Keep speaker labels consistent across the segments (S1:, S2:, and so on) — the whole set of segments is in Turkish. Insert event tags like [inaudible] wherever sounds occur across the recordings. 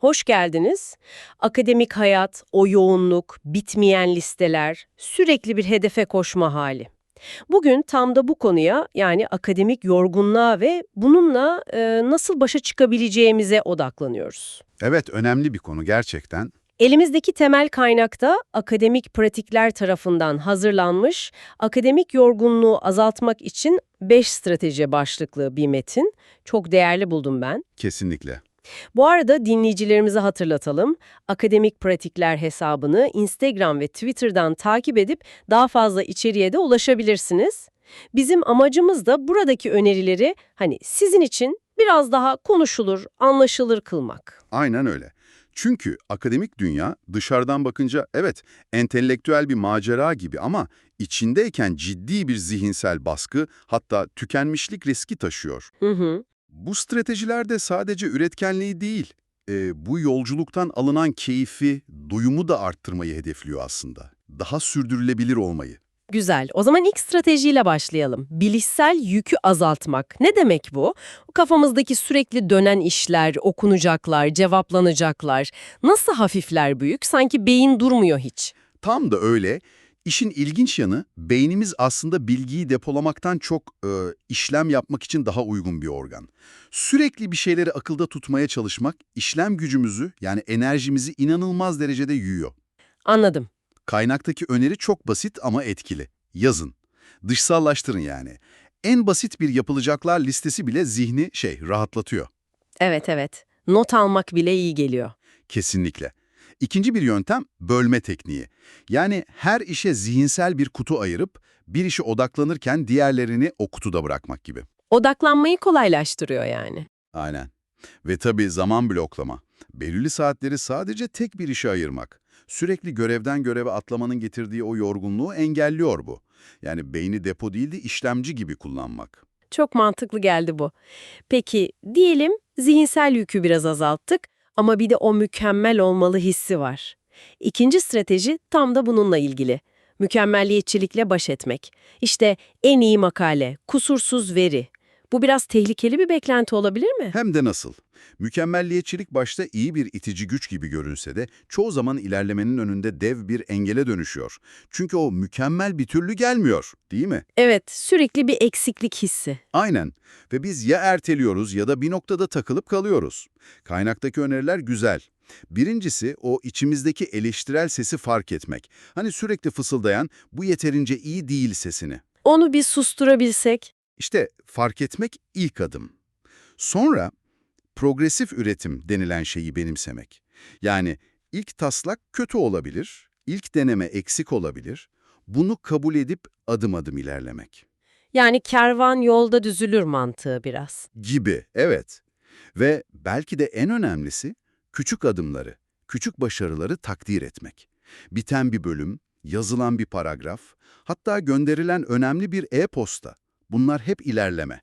S1: Hoş geldiniz. Akademik hayat, o yoğunluk, bitmeyen listeler, sürekli bir hedefe koşma hali. Bugün tam da bu konuya yani akademik yorgunluğa ve bununla e, nasıl başa çıkabileceğimize odaklanıyoruz.
S2: Evet, önemli bir konu gerçekten.
S1: Elimizdeki temel kaynakta akademik pratikler tarafından hazırlanmış, akademik yorgunluğu azaltmak için 5 strateji başlıklı bir metin. Çok değerli buldum ben.
S2: Kesinlikle.
S1: Bu arada dinleyicilerimize hatırlatalım. Akademik Pratikler hesabını Instagram ve Twitter'dan takip edip daha fazla içeriğe de ulaşabilirsiniz. Bizim amacımız da buradaki önerileri hani sizin için biraz daha konuşulur, anlaşılır kılmak.
S2: Aynen öyle. Çünkü akademik dünya dışarıdan bakınca evet entelektüel bir macera gibi ama içindeyken ciddi bir zihinsel baskı hatta tükenmişlik riski taşıyor.
S1: Hı hı.
S2: Bu stratejiler de sadece üretkenliği değil, e, bu yolculuktan alınan keyfi, duyumu da arttırmayı hedefliyor aslında. Daha sürdürülebilir olmayı.
S1: Güzel. O zaman ilk stratejiyle başlayalım. Bilişsel yükü azaltmak. Ne demek bu? Kafamızdaki sürekli dönen işler, okunacaklar, cevaplanacaklar. Nasıl hafifler büyük? Sanki beyin durmuyor hiç.
S2: Tam da öyle. İşin ilginç yanı beynimiz aslında bilgiyi depolamaktan çok e, işlem yapmak için daha uygun bir organ. Sürekli bir şeyleri akılda tutmaya çalışmak işlem gücümüzü yani enerjimizi inanılmaz derecede yiyor.
S1: Anladım.
S2: Kaynaktaki öneri çok basit ama etkili. Yazın. Dışsallaştırın yani. En basit bir yapılacaklar listesi bile zihni şey rahatlatıyor.
S1: Evet evet. Not almak bile iyi geliyor.
S2: Kesinlikle. İkinci bir yöntem bölme tekniği. Yani her işe zihinsel bir kutu ayırıp bir işe odaklanırken diğerlerini o kutuda bırakmak gibi.
S1: Odaklanmayı kolaylaştırıyor yani.
S2: Aynen. Ve tabii zaman bloklama. Belirli saatleri sadece tek bir işe ayırmak. Sürekli görevden göreve atlamanın getirdiği o yorgunluğu engelliyor bu. Yani beyni depo değil de işlemci gibi kullanmak.
S1: Çok mantıklı geldi bu. Peki diyelim zihinsel yükü biraz azalttık ama bir de o mükemmel olmalı hissi var. İkinci strateji tam da bununla ilgili. Mükemmelliyetçilikle baş etmek. İşte en iyi makale, kusursuz veri. Bu biraz tehlikeli bir beklenti olabilir mi?
S2: Hem de nasıl? Mükemmelliyetçilik başta iyi bir itici güç gibi görünse de çoğu zaman ilerlemenin önünde dev bir engele dönüşüyor. Çünkü o mükemmel bir türlü gelmiyor, değil mi?
S1: Evet, sürekli bir eksiklik hissi.
S2: Aynen. Ve biz ya erteliyoruz ya da bir noktada takılıp kalıyoruz. Kaynaktaki öneriler güzel. Birincisi o içimizdeki eleştirel sesi fark etmek. Hani sürekli fısıldayan bu yeterince iyi değil sesini.
S1: Onu bir susturabilsek.
S2: İşte fark etmek ilk adım. Sonra progresif üretim denilen şeyi benimsemek. Yani ilk taslak kötü olabilir, ilk deneme eksik olabilir. Bunu kabul edip adım adım ilerlemek.
S1: Yani kervan yolda düzülür mantığı biraz.
S2: Gibi, evet. Ve belki de en önemlisi küçük adımları, küçük başarıları takdir etmek. Biten bir bölüm, yazılan bir paragraf, hatta gönderilen önemli bir e-posta. Bunlar hep ilerleme.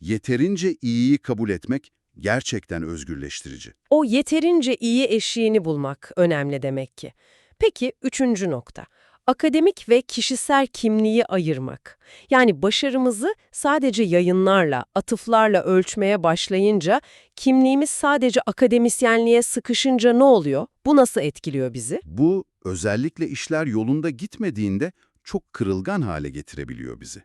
S2: Yeterince iyiyi kabul etmek gerçekten özgürleştirici.
S1: O yeterince iyi eşiğini bulmak önemli demek ki. Peki üçüncü nokta. Akademik ve kişisel kimliği ayırmak. Yani başarımızı sadece yayınlarla, atıflarla ölçmeye başlayınca kimliğimiz sadece akademisyenliğe sıkışınca ne oluyor? Bu nasıl etkiliyor bizi?
S2: Bu özellikle işler yolunda gitmediğinde çok kırılgan hale getirebiliyor bizi.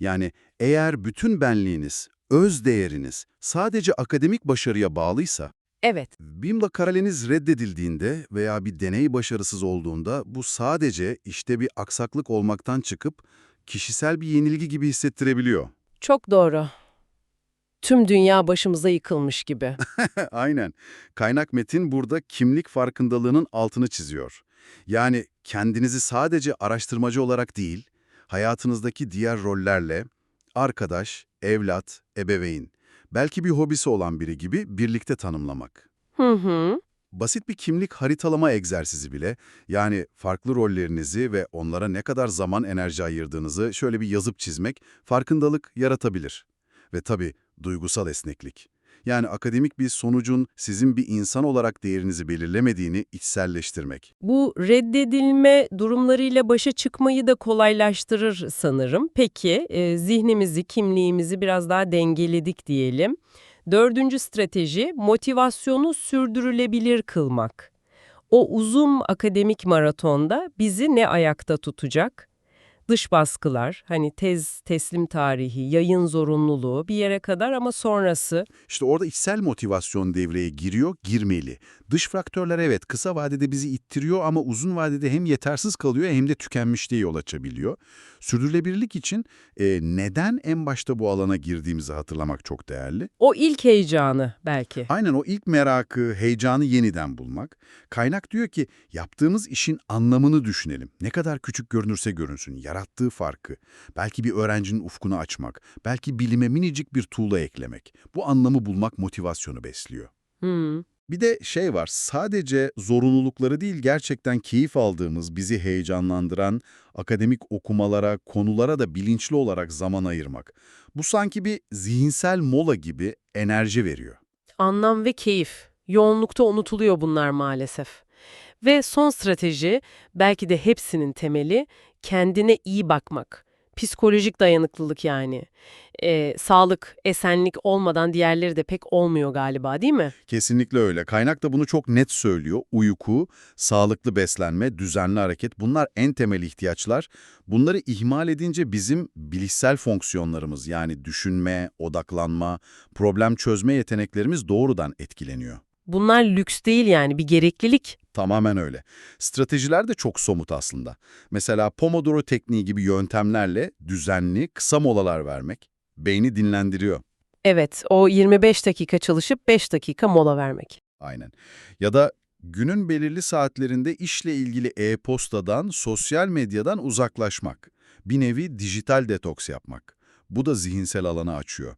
S2: Yani eğer bütün benliğiniz, öz değeriniz sadece akademik başarıya bağlıysa,
S1: Evet.
S2: BİM'la karaleniz reddedildiğinde veya bir deney başarısız olduğunda bu sadece işte bir aksaklık olmaktan çıkıp kişisel bir yenilgi gibi hissettirebiliyor.
S1: Çok doğru. Tüm dünya başımıza yıkılmış gibi. [laughs]
S2: Aynen. Kaynak metin burada kimlik farkındalığının altını çiziyor. Yani kendinizi sadece araştırmacı olarak değil, hayatınızdaki diğer rollerle, arkadaş, evlat, ebeveyn, belki bir hobisi olan biri gibi birlikte tanımlamak.
S1: Hı hı.
S2: Basit bir kimlik haritalama egzersizi bile, yani farklı rollerinizi ve onlara ne kadar zaman enerji ayırdığınızı şöyle bir yazıp çizmek farkındalık yaratabilir. Ve tabii duygusal esneklik. Yani akademik bir sonucun sizin bir insan olarak değerinizi belirlemediğini içselleştirmek.
S1: Bu reddedilme durumlarıyla başa çıkmayı da kolaylaştırır sanırım. Peki, e, zihnimizi, kimliğimizi biraz daha dengeledik diyelim. Dördüncü strateji motivasyonu sürdürülebilir kılmak. O uzun akademik maratonda bizi ne ayakta tutacak? Dış baskılar, hani tez, teslim tarihi, yayın zorunluluğu bir yere kadar ama sonrası
S2: İşte orada içsel motivasyon devreye giriyor, girmeli. Dış faktörler evet kısa vadede bizi ittiriyor ama uzun vadede hem yetersiz kalıyor hem de tükenmişliğe yol açabiliyor. Sürdürülebilirlik için e, neden en başta bu alana girdiğimizi hatırlamak çok değerli.
S1: o ilk heyecanı belki.
S2: Aynen o ilk merakı, heyecanı yeniden bulmak. Kaynak diyor ki yaptığımız işin anlamını düşünelim. Ne kadar küçük görünürse görünsün, yarattığı farkı. Belki bir öğrencinin ufkunu açmak, belki bilime minicik bir tuğla eklemek. Bu anlamı bulmak motivasyonu besliyor.
S1: Hmm.
S2: Bir de şey var, sadece zorunlulukları değil gerçekten keyif aldığımız, bizi heyecanlandıran akademik okumalara, konulara da bilinçli olarak zaman ayırmak. Bu sanki bir zihinsel mola gibi enerji veriyor.
S1: Anlam ve keyif. Yoğunlukta unutuluyor bunlar maalesef. Ve son strateji, belki de hepsinin temeli, kendine iyi bakmak. Psikolojik dayanıklılık yani. Ee, sağlık, esenlik olmadan diğerleri de pek olmuyor galiba değil mi?
S2: Kesinlikle öyle. Kaynak da bunu çok net söylüyor. Uyku, sağlıklı beslenme, düzenli hareket bunlar en temel ihtiyaçlar. Bunları ihmal edince bizim bilişsel fonksiyonlarımız yani düşünme, odaklanma, problem çözme yeteneklerimiz doğrudan etkileniyor.
S1: Bunlar lüks değil yani bir gereklilik.
S2: Tamamen öyle. Stratejiler de çok somut aslında. Mesela Pomodoro tekniği gibi yöntemlerle düzenli, kısa molalar vermek beyni dinlendiriyor.
S1: Evet, o 25 dakika çalışıp 5 dakika mola vermek.
S2: Aynen. Ya da günün belirli saatlerinde işle ilgili e-postadan, sosyal medyadan uzaklaşmak. Bir nevi dijital detoks yapmak. Bu da zihinsel alanı açıyor.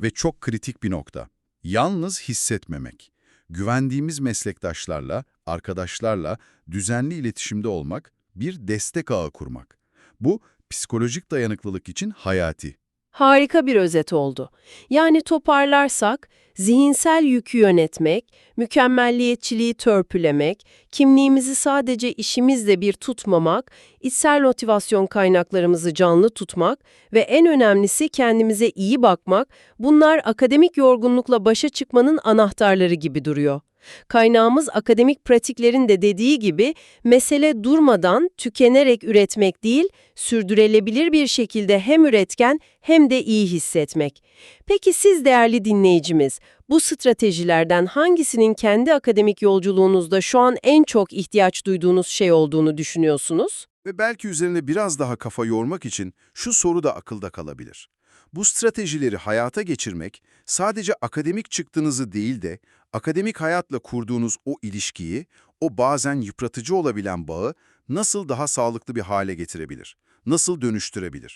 S2: Ve çok kritik bir nokta. Yalnız hissetmemek. Güvendiğimiz meslektaşlarla, arkadaşlarla düzenli iletişimde olmak, bir destek ağı kurmak. Bu psikolojik dayanıklılık için hayati.
S1: Harika bir özet oldu. Yani toparlarsak, zihinsel yükü yönetmek, mükemmelliyetçiliği törpülemek, kimliğimizi sadece işimizle bir tutmamak, içsel motivasyon kaynaklarımızı canlı tutmak ve en önemlisi kendimize iyi bakmak, bunlar akademik yorgunlukla başa çıkmanın anahtarları gibi duruyor. Kaynağımız akademik pratiklerin de dediği gibi mesele durmadan, tükenerek üretmek değil, sürdürülebilir bir şekilde hem üretken hem de iyi hissetmek. Peki siz değerli dinleyicimiz, bu stratejilerden hangisinin kendi akademik yolculuğunuzda şu an en çok ihtiyaç duyduğunuz şey olduğunu düşünüyorsunuz?
S3: Ve belki üzerine biraz daha kafa yormak için şu soru da akılda kalabilir. Bu stratejileri hayata geçirmek sadece akademik çıktığınızı değil de akademik hayatla kurduğunuz o ilişkiyi, o bazen yıpratıcı olabilen bağı nasıl daha sağlıklı bir hale getirebilir? Nasıl dönüştürebilir?